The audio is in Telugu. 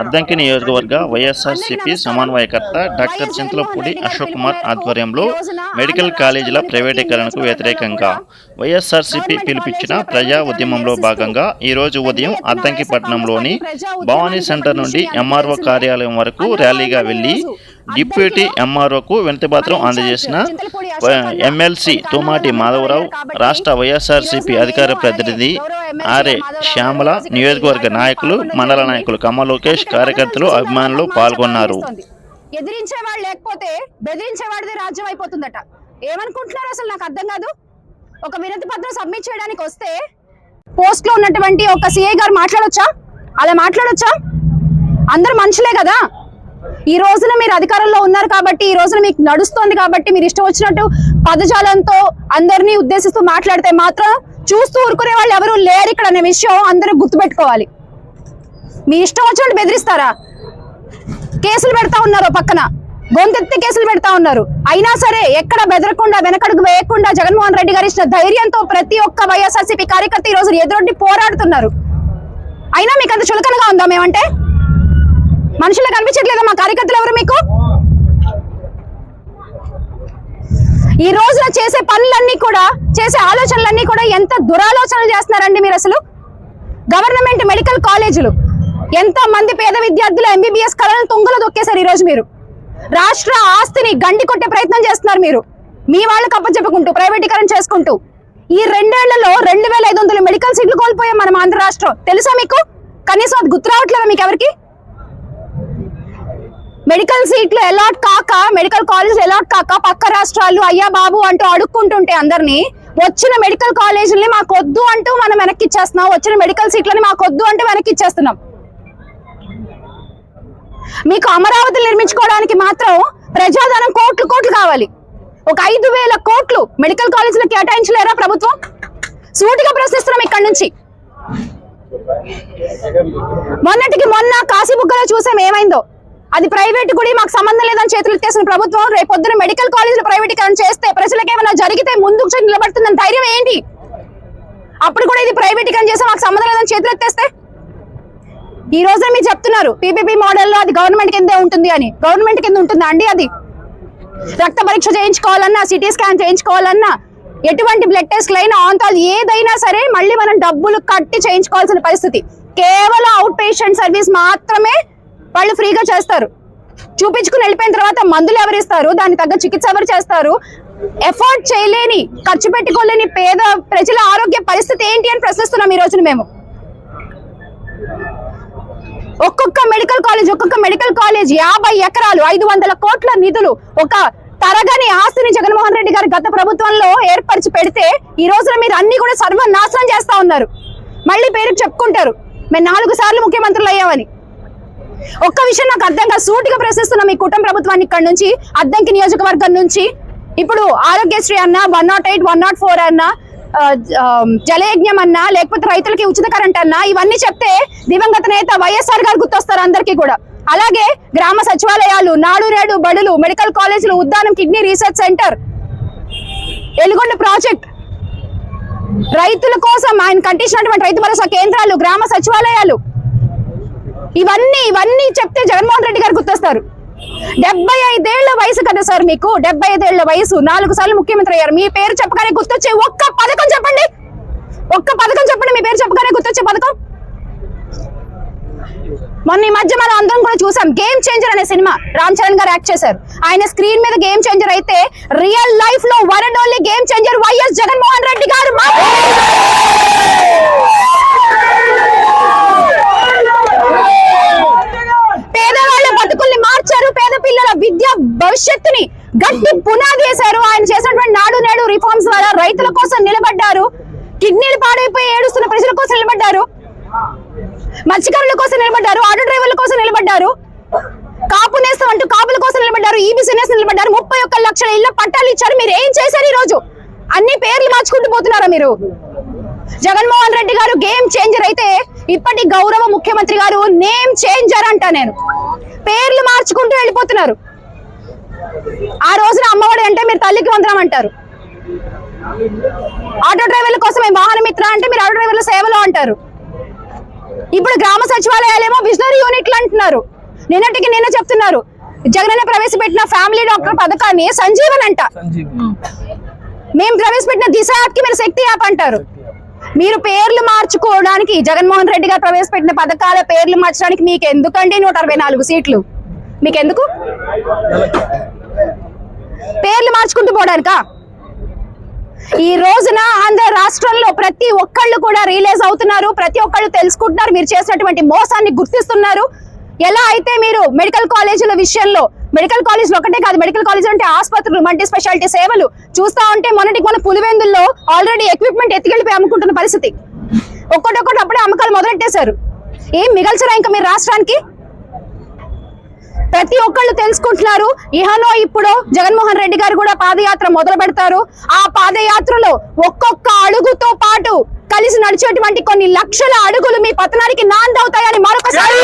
అద్దంకి నియోజకవర్గ వైఎస్ఆర్సీపీ సమన్వయకర్త డాక్టర్ చింతలపూడి అశోక్ కుమార్ ఆధ్వర్యంలో మెడికల్ కాలేజీల ప్రైవేటీకరణకు వ్యతిరేకంగా వైఎస్ఆర్సీపీ పిలిపించిన ప్రజా ఉద్యమంలో భాగంగా ఈరోజు ఉదయం అద్దంకి పట్టణంలోని భవానీ సెంటర్ నుండి ఎంఆర్ఓ కార్యాలయం వరకు ర్యాలీగా వెళ్ళి డిప్యూటీ ఎంఆర్ఓకు వినతిపత్రం అందజేసిన ఎమ్మెల్సీ తోమాటి మాధవరావు రాష్ట్ర వైఎస్ఆర్సీపీ అధికార ప్రతినిధి ఆర్ఏ శ్యామల నియోజకవర్గ నాయకులు మండల నాయకులు కమ్మ లోకేష్ కార్యకర్తలు అభిమానులు పాల్గొన్నారు. ఎదిరించేవాడు లేకపోతే బెదిరించేవాడిదే రాజ్యం అయిపోతుందట. ఏమనుకుంటున్నారు అసలు నాకు అర్థం కాదు. ఒక వినతి పత్రం సబ్మిట్ చేయడానికి వస్తే పోస్ట్లో ఉన్నటువంటి ఒక సిఐ గారు మాట్లాడొచ్చా? అలా మాట్లాడొచ్చా? అందరు మనుషులే కదా? ఈ రోజున మీరు అధికారంలో ఉన్నారు కాబట్టి ఈ రోజున మీకు నడుస్తోంది కాబట్టి మీరు ఇష్టం వచ్చినట్టు పదజాలంతో అందరినీ ఉద్దేశిస్తూ మాట్లాడితే మాత్రం చూస్తూ ఊరుకునే వాళ్ళు ఎవరు లేరు ఇక్కడ అనే విషయం అందరూ గుర్తుపెట్టుకోవాలి. మీ ఇష్టం వచ్చినట్టు బెదిరిస్తారా? కేసులు పెడతా ఉన్నారు పక్కన. గొంతెత్తి కేసులు పెడతా ఉన్నారు. అయినా సరే ఎక్కడ బెదరకుండా వెనకడుగు వేయకుండా జగన్మోహన్ రెడ్డి గారు ఇచ్చిన ధైర్యంతో ప్రతి ఒక్క వైఎస్ఆర్సీపీ కార్యకర్త ఈ రోజు ఎదురొడ్డి పోరాడుతున్నారు. అయినా మీకు అంత చులకనగా ఉందా మేమంటే? మనుషులు కనిపించట్లేదా మా కార్యకర్తలు ఎవరు మీకు? ఈ రోజున చేసే పనులన్నీ కూడా చేసే ఆలోచనలన్నీ కూడా ఎంత దురాలోచనలు చేస్తున్నారండి మీరు అసలు? గవర్నమెంట్ మెడికల్ కాలేజీలు ఎంత మంది పేద విద్యార్థులు ఎంబీబీఎస్ కళలను తుంగలు దొక్కేశారు ఈ రోజు మీరు. రాష్ట్ర ఆస్తిని గండి కొట్టే ప్రయత్నం చేస్తున్నారు మీరు. మీ వాళ్ళకి అప్పచెప్పుకుంటూ ప్రైవేటీకరణ చేసుకుంటూ. ఈ రెండేళ్ళలో రెండు వేల ఐదు మెడికల్ సీట్లు కోల్పోయాం మనం ఆంధ్ర రాష్ట్రం. తెలుసా మీకు? కనీసం అది గుర్తు రావట్లేదా మీకు ఎవరికి? మెడికల్ సీట్లు అలాట్ కాక మెడికల్ కాలేజ్ అలాట్ కాక పక్క రాష్ట్రాలు అయ్యా బాబు అంటూ అడుక్కుంటుంటే అందరినీ వచ్చిన మెడికల్ కాలేజీలని మాకు వద్దు అంటూ మనం వెనక్కి ఇచ్చేస్తున్నాం వచ్చిన మెడికల్ సీట్లని మాకు వద్దు అంటూ వెనక్కి ఇచ్చేస్తున్నాం మీకు అమరావతి నిర్మించుకోవడానికి మాత్రం ప్రజాధనం కోట్లు కోట్లు కావాలి. ఒక ఐదు వేల కోట్లు మెడికల్ కాలేజీలకు కేటాయించలేరా ప్రభుత్వం? సూటిగా ప్రశ్నిస్తున్నాం ఇక్కడి నుంచి. మొన్నటికి మొన్న కాశీబుగ్గలో చూసాం ఏమైందో. అది ప్రైవేట్ గుడి మాకు సంబంధం లేదని చేతులు ఎత్తేసిన ప్రభుత్వం రేపు మెడికల్ కాలేజీలు ప్రైవేటీకరణ చేస్తే ప్రజలకు ఏమైనా జరిగితే ముందుకు నిలబడుతుందని ధైర్యం ఏంటి? అప్పుడు కూడా ఇది ప్రైవేటీకరణ చేస్తే మాకు సంబంధం లేదని చేతులు ఎత్తేస్తే? ఈ రోజే మీరు చెప్తున్నారు పీపీపీ మోడల్లో అది గవర్నమెంట్ కిందే ఉంటుంది అని. గవర్నమెంట్ కింద ఉంటుందా అండి అది? రక్త పరీక్ష చేయించుకోవాలన్నా సిటీ స్కాన్ చేయించుకోవాలన్నా ఎటువంటి బ్లడ్ టెస్ట్ అయినా ఆంతాలు ఏదైనా సరే మళ్ళీ మనం డబ్బులు కట్టి చేయించుకోవాల్సిన పరిస్థితి. కేవలం అవుట్ పేషెంట్ సర్వీస్ మాత్రమే వాళ్ళు ఫ్రీగా చేస్తారు. చూపించుకుని వెళ్ళిపోయిన తర్వాత మందులు ఎవరు ఇస్తారు దానికి తగ్గ చికిత్స ఎవరు చేస్తారు? ఎఫోర్డ్ చేయలేని ఖర్చు పెట్టుకోలేని పేద ప్రజల ఆరోగ్య పరిస్థితి ఏంటి అని ప్రశ్నిస్తున్నాం ఈ రోజున మేము. ఒక్కొక్క మెడికల్ కాలేజ్ ఒక్కొక్క మెడికల్ కాలేజ్ యాభై ఎకరాలు ఐదు వందల కోట్ల నిధులు ఒక తరగని ఆస్తిని జగన్మోహన్ రెడ్డి గారు గత ప్రభుత్వంలో ఏర్పరిచి పెడితే ఈ రోజున మీరు అన్ని కూడా సర్వనాశనం చేస్తా ఉన్నారు. మళ్ళీ పేరు చెప్పుకుంటారు. మేము నాలుగు సార్లు ముఖ్యమంత్రులు అయ్యామని. ఒక్క విషయం నాకు అర్థం కాదు. సూటిగా ప్రశ్నిస్తున్నా మీ కుటుంబ ప్రభుత్వాన్ని ఇక్కడ నుంచి అద్దంకి నియోజకవర్గం నుంచి ఇప్పుడు ఆరోగ్యశ్రీ అన్న one nought eight one nought four అన్న జలయజ్ఞం అన్నా లేకపోతే రైతులకి ఉచిత కరెంట్ అన్నా ఇవన్నీ చెప్తే దివంగత నేత వైఎస్ఆర్ గారు గుర్తొస్తారు అందరికీ కూడా. అలాగే గ్రామ సచివాలయాలు నాడు నేడు బడులు మెడికల్ కాలేజీలు Uddanam kidney research centre Elugonda project. రైతుల కోసం ఆయన కట్టించినటువంటి రైతు భరోసా కేంద్రాలు గ్రామ సచివాలయాలు ఇవన్నీ ఇవన్నీ చెప్తే జగన్మోహన్ రెడ్డి గారు గుర్తొస్తారు. డెబ్బై ఐదేళ్ళ వయసు కదా సార్ మీకు? డెబ్బై ఐదేళ్ళ వయసు. నాలుగు సార్లు ముఖ్యమంత్రి అయ్యారు. మీ పేరు చెప్పగానే గుర్తొచ్చే ఒక్క పథకం చెప్పండి. ఒక్క పథకం చెప్పండి మీ పేరు చెప్పగానే గుర్తొచ్చే పథకం. మొన్న ఈ మధ్య మనం అందరం కూడా చూసాం గేమ్ చేంజర్ అనే సినిమా రామ్ చరణ్ గారు యాక్ట్ చేశారు. ఆయన స్క్రీన్ మీద గేమ్ చేంజర్ అయితే రియల్ లైఫ్లో one and only game changer YS Jaganmohan Reddy garu పునాది వేశారు ఆయన చేసినటువంటి నాడు నేడు రిఫార్మ్స్ ద్వారా రైతుల కోసం నిలబడ్డారు. కిడ్నీలు పాడైపోయి ఏడుస్తున్న ప్రజల కోసం నిలబడ్డారు. మత్స్యకారుల కోసం నిలబడ్డారు. ఆటో డ్రైవర్ల కోసం నిలబడ్డారు. కాపు నేస్తం అంటూ కాపుల కోసం నిలబడ్డారు. ఈబీసీ నేస్తం నిలబడ్డారు. ముప్పై ఒక్క లక్షల ఇళ్ళ పట్టాలు ఇచ్చారు. మీరు ఏం చేశారు ఈ రోజు అన్ని పేర్లు మార్చుకుంటూ పోతున్నారా మీరు? జగన్మోహన్ రెడ్డి గారు గేమ్ చేంజర్ అయితే ఇప్పటి గౌరవ ముఖ్యమంత్రి గారు నేమ్ చేంజర్ అంట నేను. పేర్లు మార్చుకుంటూ వెళ్ళిపోతున్నారు. ఆ రోజున అమ్మఒడి అంటే మీరు తల్లికి వందనం అంటారు. ఆటో డ్రైవర్ల కోసం వాహన మిత్ర అంటే మీరు ఆటో డ్రైవర్ల సేవలో అంటారు. ఇప్పుడు గ్రామ సచివాలయాలేమో విజనరీ యూనిట్లు అంటున్నారు. నిన్నటికి నిన్న చెప్తున్నారు. జగనన్న ప్రవేశపెట్టిన ఫ్యామిలీ డాక్టర్ పథకాన్ని సంజీవన్ అంట. మేము ప్రవేశపెట్టిన దిశ యాప్కి మీరు శక్తి యాప్ అంటారు. మీరు పేర్లు మార్చుకోవడానికి జగన్మోహన్ రెడ్డి గారు ప్రవేశపెట్టిన పథకాల పేర్లు మార్చడానికి మీకు ఎందుకండి నూట అరవై నాలుగు సీట్లు? మీకు ఎందుకు పేర్లు మార్చుకుంటూ పోవడానికా? ఈ రోజున ఆంధ్ర రాష్ట్రంలో ప్రతి ఒక్కళ్ళు కూడా రియలైజ్ అవుతున్నారు ప్రతి ఒక్కళ్ళు తెలుసుకుంటున్నారు మీరు చేసినటువంటి మోసాన్ని గుర్తిస్తున్నారు. ఎలా అయితే మీరు మెడికల్ కాలేజీల విషయంలో మెడికల్ కాలేజీలు ఒకటే కాదు మెడికల్ కాలేజ్ అంటే ఆసుపత్రులు మల్టీ స్పెషాలిటీ సేవలు చూస్తా ఉంటే మొన్నటికి మన పులివెందుల్లో ఆల్రెడీ ఎక్విప్మెంట్ ఎత్తికెళ్ళిపోయి అమ్ముకుంటున్న పరిస్థితి. ఒక్కటొక్కటి అప్పుడే అమ్మకాలు మొదలెట్టేశారు. ఏం మిగల్చరా ఇంకా మీరు రాష్ట్రానికి? ప్రతి ఒక్కళ్ళు తెలుసుకుంటున్నారు. ఇహలో ఇప్పుడు జగన్మోహన్ రెడ్డి గారు కూడా పాదయాత్ర మొదలు పెడతారు. ఆ పాదయాత్రలో ఒక్కొక్క అడుగుతో పాటు కలిసి నడిచేటువంటి కొన్ని లక్షల అడుగులు మీ పతనానికి నాందవుతాయని మరొకసారి